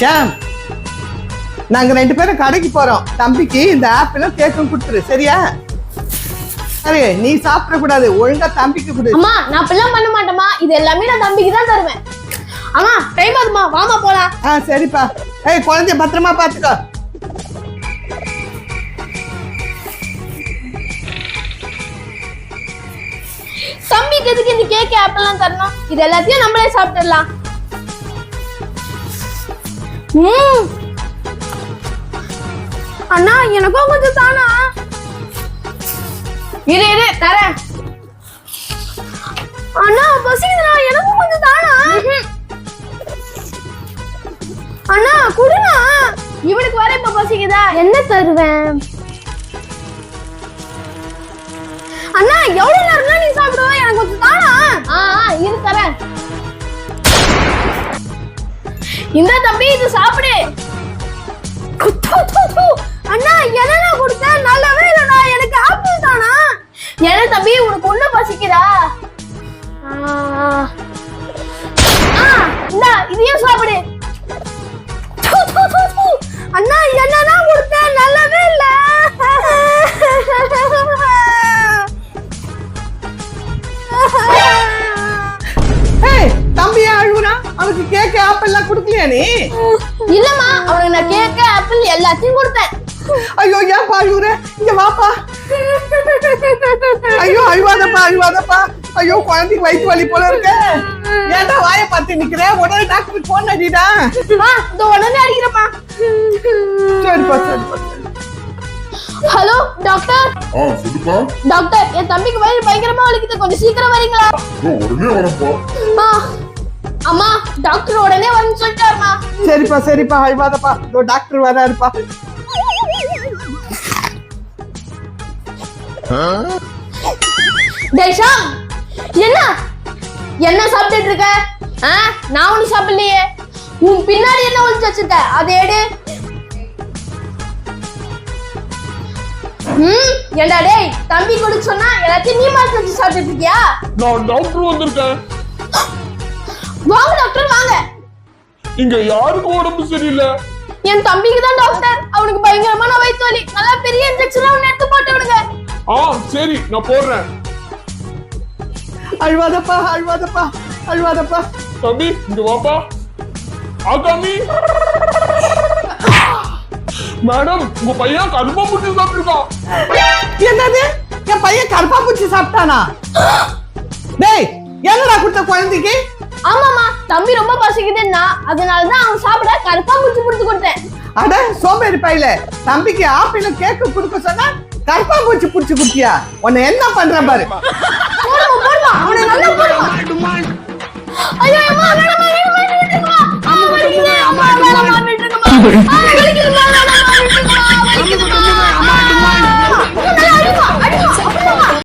ஷாம் நாங்க ரெண்டு பேரும் கடைக்கு போறோம். தம்பிக்கு இந்த ஆப்பிளும் கேக்கும் கொடுத்துரு சரியா? சரி நீ சாப்பிட கூடாது ஒழுங்கா தம்பிக்கு கொடு. அம்மா நான் அப்படிலாம் பண்ண மாட்டேம்மா. இது எல்லாமே நான் தம்பிக்கு தான் தருவேன். அம்மா டைம் ஆகுதுமா வாமா போலாம். ஆ சரிப்பா. ஏய் குழந்தைய பத்திரமா பாத்துக்கோ. தம்பிக்கு எதுக்கு இந்த கேக் ஆப்பிள்லாம் தரணும்? இது எல்லாத்தையும் நம்மளே சாப்பிட்டுடலாம். ம். அண்ணா எனக்கும் கொஞ்சம் தானா? இரு இரு தரேன். அண்ணா பசிக்குதுண்ணா எனக்கும் கொஞ்சம் தானா? அண்ணா குடுண்ணா இவனுக்கு வர இப்ப பசிக்குதா? என்ன தருவேன்? அண்ணா எவ்வளவு நேரம் நீ சாப்பிடுவ? இந்த தம்பி இது சாப்பிடு. அண்ணா என்னண்ணா கொடுத்த? நல்லாவே இல்லடா எனக்கு ஆப்பிள் தானா? என்ன தம்பி உனக்கு ஒண்ணு பசிக்குதா? ஆ, இந்தா இதையும் சாப்பிடு. அவனுக்கு கேக்கு ஆப்பிள்லாம் கொடுக்கலையா நீ? இல்லம்மா அவனுக்கு நான் கேக்க ஆப்பிள் எல்லாத்தையும் கொடுத்தேன். ஐயோ ஏன்பா அழுகுற இங்க வாப்பா. ஐயோ அழுவாதப்பா அழுவாதப்பா. ஐயோ குழந்தைக்கு வயிற்று வலி போல இருக்க. ஏன்டா வாயை பார்த்து நிக்கிற? உடனே டாக்டருக்கு போன் அடிடா. இந்த உடனே அடிக்கிறப்பா சரிப்பா சரிப்பா ஹலோ டாக்டர் ஆ சொல்லுப்பா. டாக்டர் என் தம்பிக்கு வயிறு பயங்கரமா வலிக்குது. கொஞ்சம் சீக்கிரம் வரீங்களா? உடனே வரப்பா ஆ, அம்மா டாக்டர் உடனே வரணும்னு சொல்லிட்டாருமா. சரிப்பா சரிப்பா அழுவாதப்பா இதோ டாக்டர் வராருப்பா. டேஷாம் என்ன? என்ன சாப்பிட்டுட்டு இருக்க? நான் ஒண்ணும் சாப்பிடலையே. உன் பின்னாடி என்ன ஒளிச்சு வச்சிருக்க? அதை எடு. ம் ஏண்டா டேய் தம்பி கொடுக்க சொன்னா எல்லாத்தையும் நீ மாத்தி வச்சு சாப்பிட்டுட்டு இருக்கியா? நான் டாக்டர் வந்திருக்கேன். வாங்க டாக்டர் வாங்க. இங்க யாருக்கும் உடம்பு சரியில்லை? என் தம்பிக்கு தான் டாக்டர் அவனுக்கு பயங்கரமான வயிற்று வலி நல்லா பெரிய இன்ஜெக்ஷன் அவனை எடுத்து போட்டு விடுங்க. ஆ சரி நான் போடுறேன். அழுவாதப்பா அழுவாதப்பா அழுவாதப்பா. தம்பி இங்க வாப்பா. ஆகாமி மேடம் உங்க பையன் கருப்பா புட்டி சாப்பிட்டுருக்கான் என்னது? என் பையன் கருப்பா பூச்சி சாப்பிட்டானா? டேய் என்னடா கொடுத்த குழந்தைக்கு? ஆமாமா தம்பி ரொம்ப பசிக்குதுன்னா அதனால தான் அவன் சாப்பிட கருப்பா குச்சி கொடுத்து கொடுத்தேன். அட சோம்பேறி பையில தம்பிக்கு ஆப்பிளும் கேக்கு கொடுக்க சொன்னா கருப்பா பூச்சி புடிச்சு குட்டியா உன்னை என்ன பண்றேன் பாரு. போடுமா போடுமா அவனை